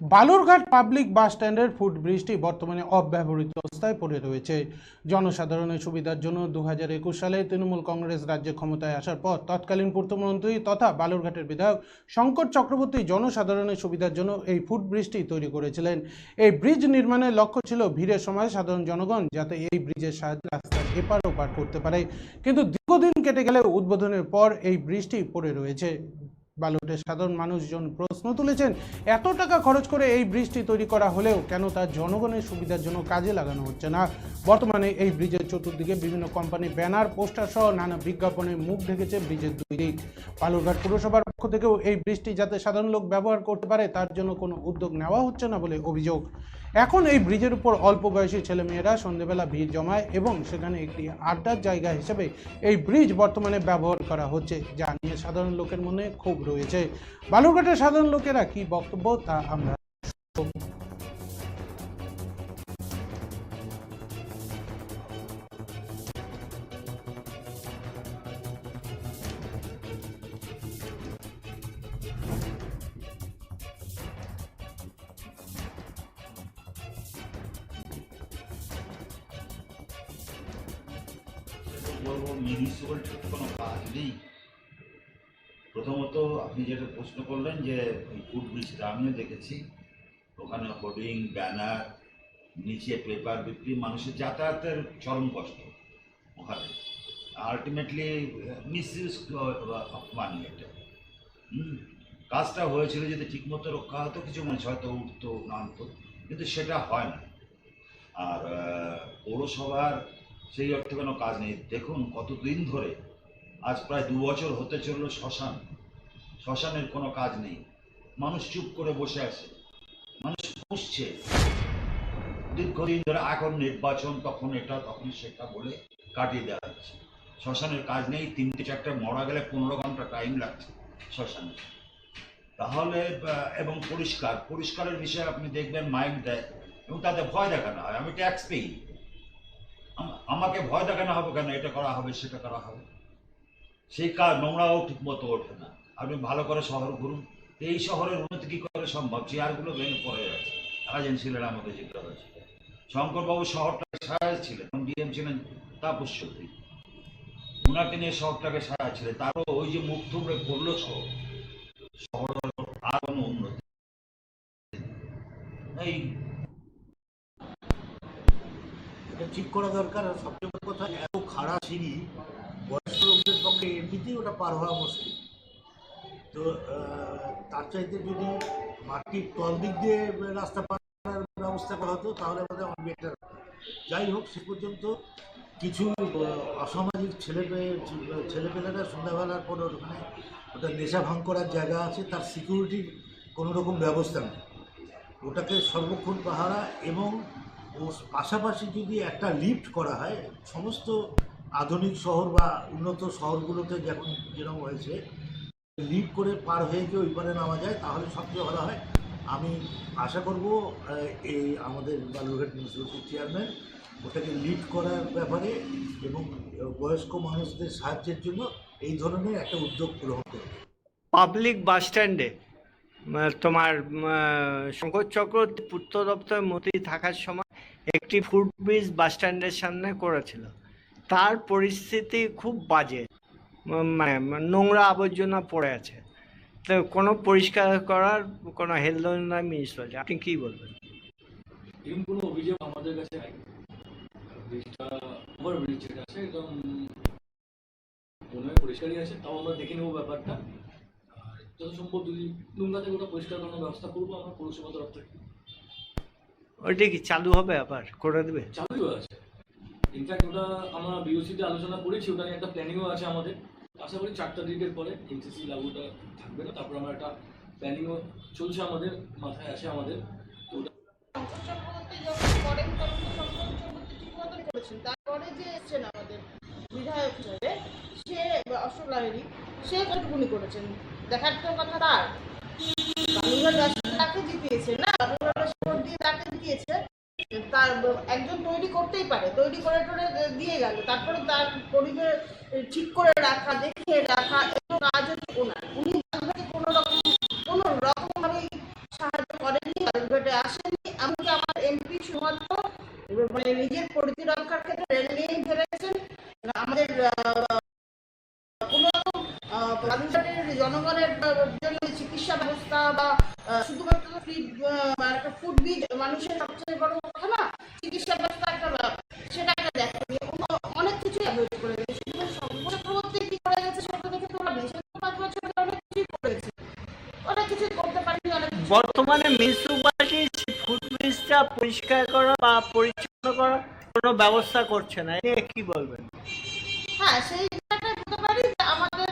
Balurghat public bus স্ট্যান্ডের foot ব্রিজটি বর্তমানে অব্যবহৃত অবস্থায় পড়ে রয়েছে। জনসাধারণের সুবিধার জন্য দু হাজার একুশ সালে তৃণমূল কংগ্রেস রাজ্যে ক্ষমতায় আসার পর তৎকালীন পূর্তমন্ত্রী তথা বালুরঘাটের বিধায়ক শঙ্কর চক্রবর্তী জনসাধারণের সুবিধার জন্য এই ফুট ব্রিজটি তৈরি করেছিলেন। এই ব্রিজ নির্মাণের লক্ষ্য ছিল ভিড়ের সময় সাধারণ জনগণ যাতে এই ব্রিজের সাহায্যে রাস্তার এপার ওপার করতে পারে। কিন্তু দীর্ঘদিন কেটে গেলে উদ্বোধনের পর এই ব্রিজটি পড়ে রয়েছে। বালুটের সাধারণ মানুষজন প্রশ্ন তুলেছেন, এত টাকা খরচ করে এই ব্রিজটি তৈরি করা হলেও কেন তা জনগণের সুবিধার জন্য কাজে লাগানো হচ্ছে না? বর্তমানে এই ব্রিজের চতুর্দিকে বিভিন্ন কোম্পানি ব্যানার পোস্টার সহ নানা বিজ্ঞাপনে মুখ ঢেকেছে ব্রিজের দুই দিক। বালুরঘাট পুরসভার থেকেও এই ব্রিজটি যাতে সাধারণ লোক ব্যবহার করতে পারে, তার জন্য কোনো উদ্যোগ নেওয়া হচ্ছে না বলে অভিযোগ। এখন এই ব্রিজের উপর অল্প বয়সী ছেলেমেয়েরা সন্ধেবেলা ভিড় জমায় এবং সেখানে একটি আড্ডার জায়গা হিসেবে এই ব্রিজ বর্তমানে ব্যবহার করা হচ্ছে, যা নিয়ে সাধারণ লোকের মনে ক্ষোভ রয়েছে। বালুরঘাটের সাধারণ লোকেরা কি বক্তব্য তা আমরা বলব মিউনিসিপ্যালিটির কোনো কাজ নেই। প্রথমত আপনি যেটা প্রশ্ন করলেন যে, ওই ফুট ব্রিজটা আমিও দেখেছি। ওখানে হোর্ডিং ব্যানার নিচে পেপার বিক্রি, মানুষের যাতায়াতের চরম কষ্ট ওখানে। আলটিমেটলি মিসইউজ মানি এটা। কাজটা হয়েছিল যদি ঠিকমতো রক্ষা হতো, কিছু মানুষ হয়তো উঠতো, নামতো, কিন্তু সেটা হয় না। আর পৌরসভার সেই অর্থে কোনো কাজ নেই। দেখুন কতদিন ধরে আজ প্রায় দু বছর হতে চলল শ্মশান। শ্মশানের কোনো কাজ নেই। মানুষ চুপ করে বসে আছে। মানুষ পুষছে। দীর্ঘদিন ধরে এখন নির্বাচন, তখন এটা, তখন সেটা বলে কাটিয়ে দেওয়া হচ্ছে। শ্মশানের কাজ নেই, তিনটে চারটে মরা গেলে পনেরো ঘণ্টা টাইম লাগছে শ্মশানে। তাহলে এবং পরিষ্কার, পরিষ্কারের বিষয়ে আপনি দেখবেন মাইক দেয় এবং তাতে ভয় দেখানো হয়। আমি ট্যাক্স পেই আমাকে ভয় দেখানো হবে কেন? এটা করা হবে, সেটা করা হবে। সেই কাজ নোংরাও ঠিক মতো ওঠে না। আপনি ভালো করে শহর ঘুরুন। এই শহরের উন্নতি কী করে সম্ভব? চেয়ারগুলো ভেঙে পড়ে যাচ্ছে রাজেন ছিলেন আমাদের জিজ্ঞাসা হয়েছিল শঙ্করবাবু শহরটা সাজাচ্ছিলেন এবং ডিএম ছিলেন তাপস চৌধুরী। ওনাকে নিয়ে শহরটাকে ছিলেন। তারও ওই যে মুখ থুবড়ে পড়ল শহর শহর আর কোনো উন্নতি। এই এটা ঠিক করা দরকার। আর সবচেয়ে বড় কথা, এত খাড়া সিঁড়ি বয়স্ক লোকদের পক্ষে এমনিতেই ওটা পার হওয়া মুশকিল। তো তার চাইতে যদি মাটির তল দিক দিয়ে রাস্তা পার করার ব্যবস্থা করা হতো, তাহলে আমাদের অনেক বেটার যাই হোক, সে পর্যন্ত কিছু অসামাজিক ছেলে ছেলেপেলেরা সন্ধ্যাবেলার পর ওখানে ওটা নেশা ভাঙ করার জায়গা আছে, তার সিকিউরিটির কোনো রকম ব্যবস্থা নেই। ওটাকে সর্বক্ষণ পাহারা এবং ও পাশাপাশি যদি একটা লিফট করা হয়, সমস্ত আধুনিক শহর বা উন্নত শহরগুলোতে যখন যেরকম হয়েছে লিফট করে পার হয়ে গিয়ে ওই পারে নামা যায়, তাহলে সবচেয়ে ভালো হয়। আমি আশা করব এই আমাদের বালুরঘাট মিউনিসিপ্যালিটির চেয়ারম্যান ওটাকে লিফট করার ব্যাপারে এবং বয়স্ক মানুষদের সাহায্যের জন্য এই ধরনের একটা উদ্যোগ গ্রহণ করবে। পাবলিক বাস স্ট্যান্ডে তোমার শঙ্কর চক্রবর্তী পূর্ত দপ্তরের মন্ত্রী থাকার সময় একটি ফুট ব্রিজ বাস স্ট্যান্ডের সামনে করেছিল। তার পরিস্থিতি খুব বাজে। মানে নোংরা আবর্জনা পড়ে আছে। তো কোনো পরিষ্কার করার কোনো হেলদোল নয় মিউনিসিপ্যালিটি আপনি কী বলবেন? আমাদের কাছে দেখে ব্যাপারটা। পরিষ্কার করানোর ব্যবস্থা করব, আমরা পৌরসভা তরফ থেকে। ওইটা কি চালু হবে আবার? করে দেবে? চালুই আছে। ইনফ্যাক্ট ওটা আমরা বিওসিতে আলোচনা করেছি ওটা নিয়ে একটা প্ল্যানিংও আছে আমাদের। আশা করি চার তারিখের পরে এনসিসি লাগুটা থাকবে না তারপর আমরা একটা প্ল্যানিংও চলছে আমাদের মাথায় আছে আমাদের। তারপরে যে এসছেন আমাদের বিধায়ক হিসাবে সে অশোক লাহেরি সে কতটুকুনি করেছেন দেখার তো কথা তার বালুরঘাট তাকে জিতিয়েছে না? দিয়ে তাকে দিয়েছে তার একজন তৈরি করতেই পারে, তৈরি করে টরে দিয়ে গেল, তারপরে তার পরিবেশ ঠিক করে রাখা দেখে রাখা এগুলো কাজ হচ্ছে ওনার। উনি বালুঘাটে কোনো রকম, কোনো রকমভাবে সাহায্য করেননি বালুঘাটে আসেনি এমনকি আমার এমপি শুধুমাত্র মানে নিজের শুধুমাত্র একটা ফুড বিট মানুষের সবচেয়ে বড় কথা না চিকিৎসা ব্যবস্থা একটা সেটা একটা অনেক কিছু অ্যাভয়েড করে গেছে শুধু শঙ্কর চক্রবর্তী কি করে গেছে সেটা দেখে তোমরা বেশি পাঁচ বছর অনেক কিছুই করেছে। অনেক কিছু করতে পারিনি অনেক বর্তমানে মিউনিসিপালিটি ফুড পরিষ্কার করা বা পরিচ্ছন্ন করা কোনো ব্যবস্থা করছে না। এ কি বলবেন? হ্যাঁ সেই বলতে পারি আমাদের